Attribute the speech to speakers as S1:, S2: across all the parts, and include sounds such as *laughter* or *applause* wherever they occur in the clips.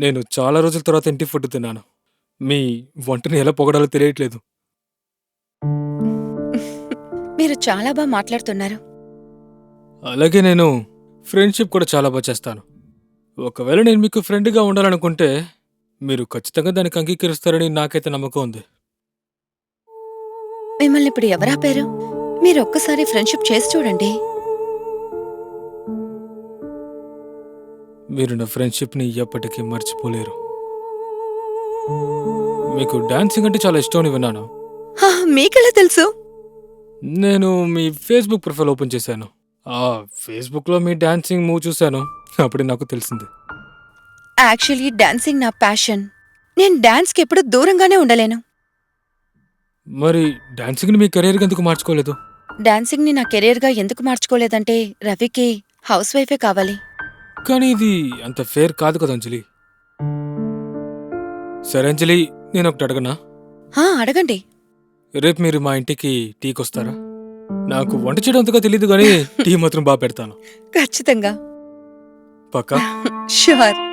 S1: నేను చాలా రోజుల తర్వాత ఇంటి ఫుడ్ తిన్నాను. మీ వంటని ఎలా పొగడాలో తెలియట్లేదు.
S2: మీరు చాలా బాగా మాట్లాడుతున్నారు.
S1: అలాగే నేను ఫ్రెండ్షిప్ కూడా చాలా బాగా చేస్తాను. ఒకవేళ నేను మీకు ఫ్రెండ్గా ఉండాలనుకుంటే మీరు ఖచ్చితంగా దానికి అంగీకరిస్తారని నాకైతే నమ్మకం ఉంది.
S2: మిమ్మల్ని ఇప్పుడు ఎవరాపారు మీరు ఒక్కసారి ఫ్రెండ్షిప్ చేసి చూడండి.
S1: మీరు నా ఫ్రెండ్షిప్ని ఎప్పటికీ మర్చిపోలేరు. మీకు డాన్సింగ్ అంటే చాలా ఇష్టం అని విన్నాను.
S2: మీకెలా తెలుసు?
S1: నేను మీ ఫేస్బుక్ ప్రొఫైల్ ఓపెన్ చేశాను. ఆ ఫేస్బుక్లో మీ డాన్సింగ్ మూవ్ చూశాను. అప్పుడే నాకు తెలిసింది.
S2: యాక్చువల్లీ డాన్సింగ్ నా ప్యాషన్. నేను డాన్స్కి ఎప్పుడు దూరంగానే ఉండలేను.
S1: మరి డాన్సింగ్ని మీ కెరీర్కి ఎందుకు మార్చుకోలేదు?
S2: డాన్సింగ్ని నా కెరీర్గా ఎందుకు మార్చుకోలేదంటే రవికి హౌస్ వైఫే కావాలి.
S1: కానీ ఇది అంత ఫేర్ కాదు కదా అంజలి. సరే అంజలి నేను ఒకటి అడగనా?
S2: హా అడగండి.
S1: రేపు మీరు మా ఇంటికి టీకి వస్తారా నాకు వంట చేయడం అంతగా తెలియదు కానీ టీ మాత్రం బాగా పెడతాను.
S2: ఖచ్చితంగా.
S1: పక్కా?
S2: షూర్.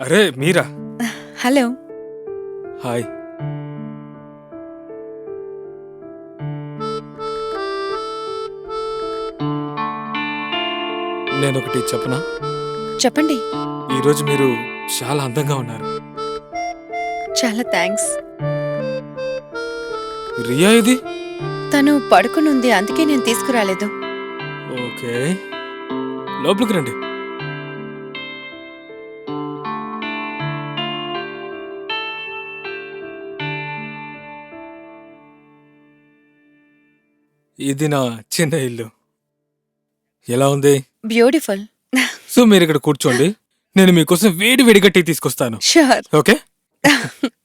S1: అరే మీరా?
S2: హలో.
S1: హాయ్. నేను ఒకటి చెప్పనా?
S2: చెప్పండి.
S1: ఈరోజు మీరు చాలా అందంగా ఉన్నారు.
S2: చాలా థ్యాంక్స్.
S1: రియా ఇది?
S2: తను పడుకునుంది అందుకే నేను తీసుకురాలేదు.
S1: ఓకే. లోపలికి రండి. ఇది నా చిన్న ఇల్లు. ఎలా ఉంది?
S2: బ్యూటిఫుల్
S1: సో మీరు ఇక్కడ కూర్చోండి. నేను మీకోసం వేడి వేడిగా టీ తీసుకొస్తాను.
S2: Sure
S1: okay? *laughs*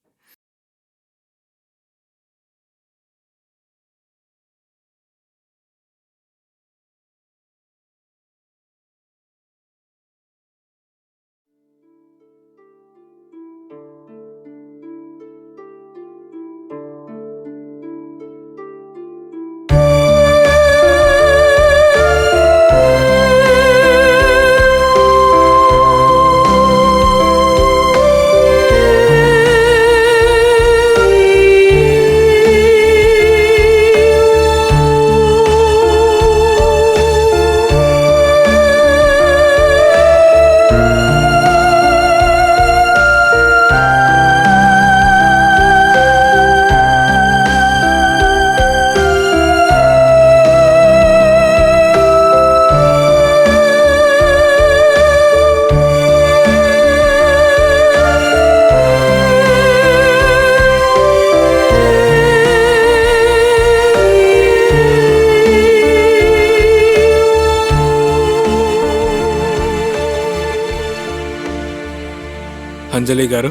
S1: అంజలి గారు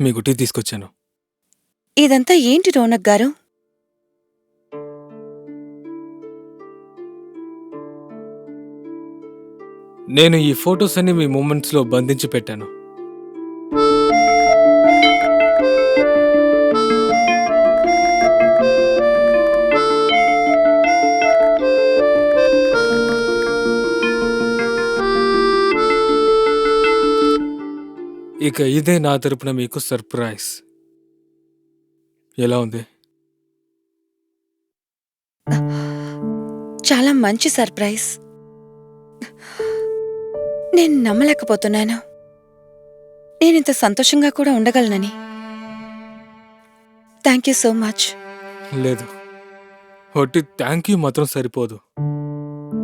S1: మీకు టీ తీసుకొచ్చాను.
S2: ఇదంతా ఏంటి రౌనక్ గారు?
S1: నేను ఈ ఫొటోస్ అన్ని మీ మూమెంట్స్లో బంధించి పెట్టాను. ఇక ఇదే నా తరపున మీకు సర్ప్రైజ్. ఎలా ఉంది?
S2: చాలా మంచి సర్ప్రైజ్. నేను నమ్మలేకపోతున్నాను. నేనింత సంతోషంగా కూడా ఉండగలనని. థ్యాంక్ యూ సో మచ్
S1: లేదు. ఒట్టి థ్యాంక్ యూ మాత్రం సరిపోదు.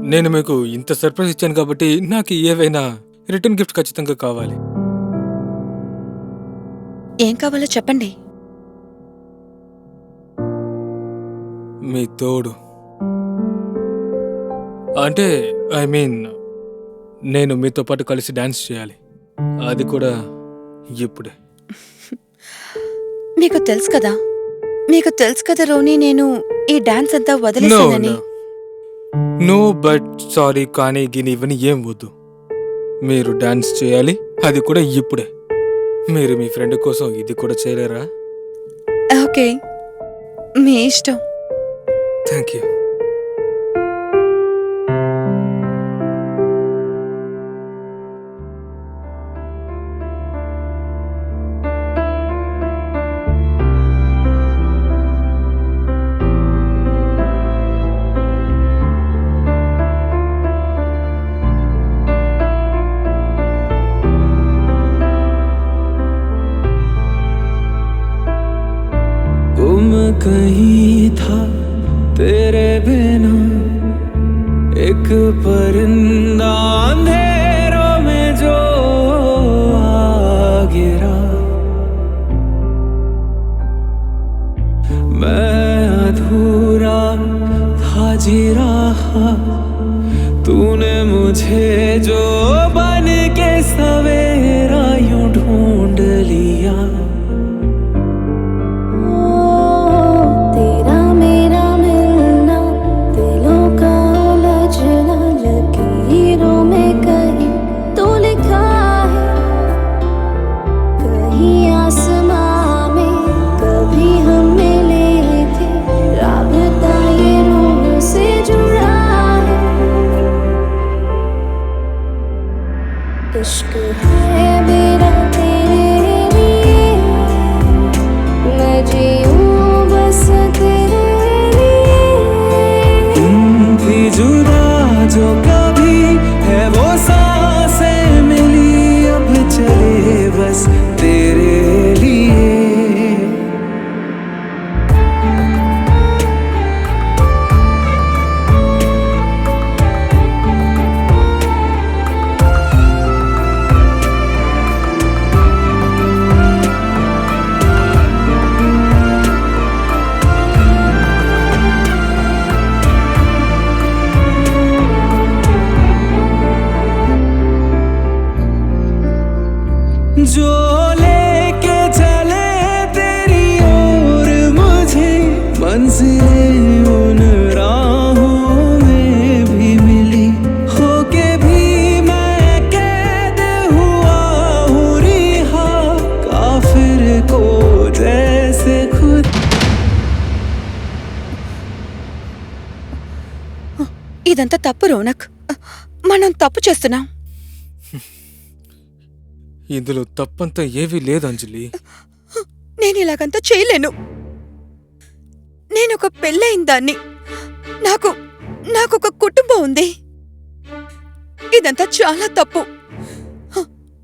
S1: నేను మీకు ఇంత సర్ప్రైజ్ ఇచ్చాను కాబట్టి నాకు ఏవైనా రిటర్న్ గిఫ్ట్ ఖచ్చితంగా కావాలి.
S2: ఏం కావాలో చెప్పండి.
S1: మీ తోడు. అంటే ఐ మీన్ నేను మీతో పాటు కలిసి డాన్స్ చేయాలి. అది కూడా ఇప్పుడే. *laughs*
S2: మీకు తెలుసు కదా. మీకు తెలుసు కదా రోని నేను ఈ డాన్స్ అంతా వదిలేసానని
S1: నో బట్ సారీ కానీ గిని ఇవన్నీ ఏం వద్దు. మీరు డాన్స్ చేయాలి అది కూడా ఇప్పుడే. మీరు మీ ఫ్రెండ్ కోసం ఇది కూడా చేయలేరా?
S2: ఓకే. మీ ఇష్టం.
S1: థ్యాంక్ యూ
S3: कहीं था तेरे बिना एक परिंदा अंधेरों में जो आ गिरा मैं अधूरा था जी रहा तूने मुझे जो मंजिलें उन राहों में भी मिली होके भी मैं कैद हुआ हूँ रिहा काफिर को जैसे खुद
S2: ఇదంతా తప్పు రోనక్ మనం తప్పు చేస్తున్నాం
S1: ఇందులో తప్పంతా ఏవీ లేదు అంజలి
S2: నేను ఇలాగంతా చేయలేను నేను ఒక పెళ్ళయిన దాన్ని. నాకు నాకు ఒక కుటుంబం ఉంది. ఇదంతా చాలా తప్పు.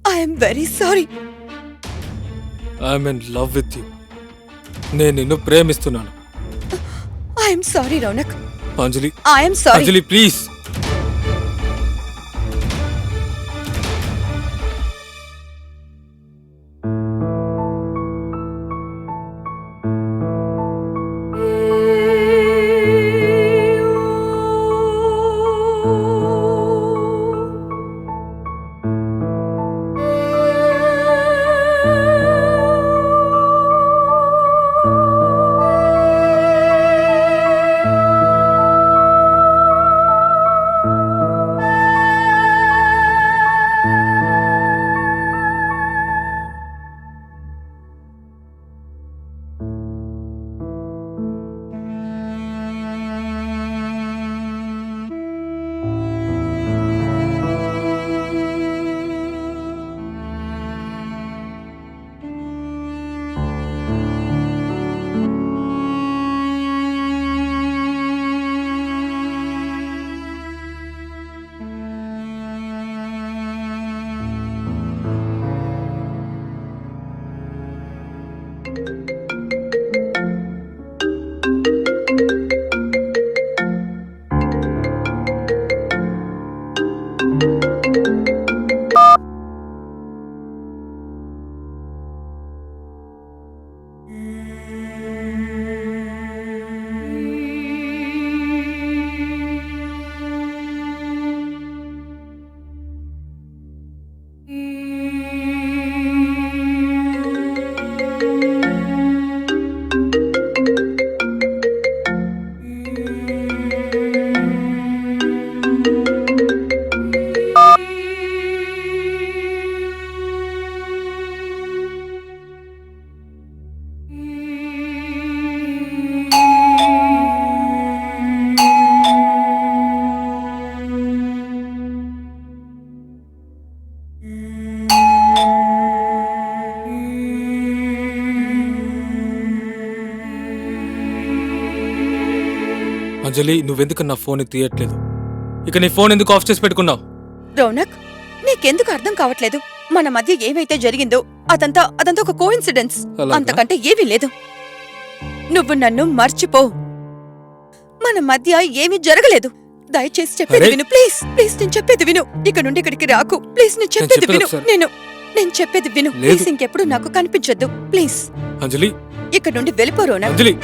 S2: I'm very sorry
S1: I'm in love with you నేను నిన్ను ప్రేమిస్తున్నాను.
S2: I'm sorry Raunak
S1: Anjali
S2: I'm sorry
S1: Anjali please Anjali నువ్వెందుకు నా ఫోన్ తీయట్లేదు? ఇక నీ ఫోన్ ఎందుకు ఆఫ్ చేసి పెట్టుకున్నావు?
S2: రౌనక్ నీకెందుకు అర్థం కావట్లేదు? మన మధ్య ఏమైతే జరిగిందో అదంతా అదంతా ఒక కోఇన్సిడెన్స్
S1: అలాగా?
S2: అంతకంటే ఏమీ లేదు. నువ్వు నన్ను మర్చిపో. మన మధ్య ఏమీ జరగలేదు. దయచేసి చెప్పేది
S1: అరే!
S2: విను ప్లీజ్ ప్లీజ్ నేను చెప్పేది విను. ఇక నుండి ఇక్కడికి రాకు. ప్లీజ్ నేను చెప్పేది
S1: చెప్పేది
S2: విను.
S1: ఒకసారి.
S2: నేను నేను చెప్పేది విను.
S1: లేదు.
S2: ప్లీజ్ ఇంకెప్పుడు నాకు కనిపించొద్దు. ప్లీజ్.
S1: అంజలి!
S2: ఇక్కడ నుండి వెళ్ళిపో రౌనక్.
S1: అంజలి!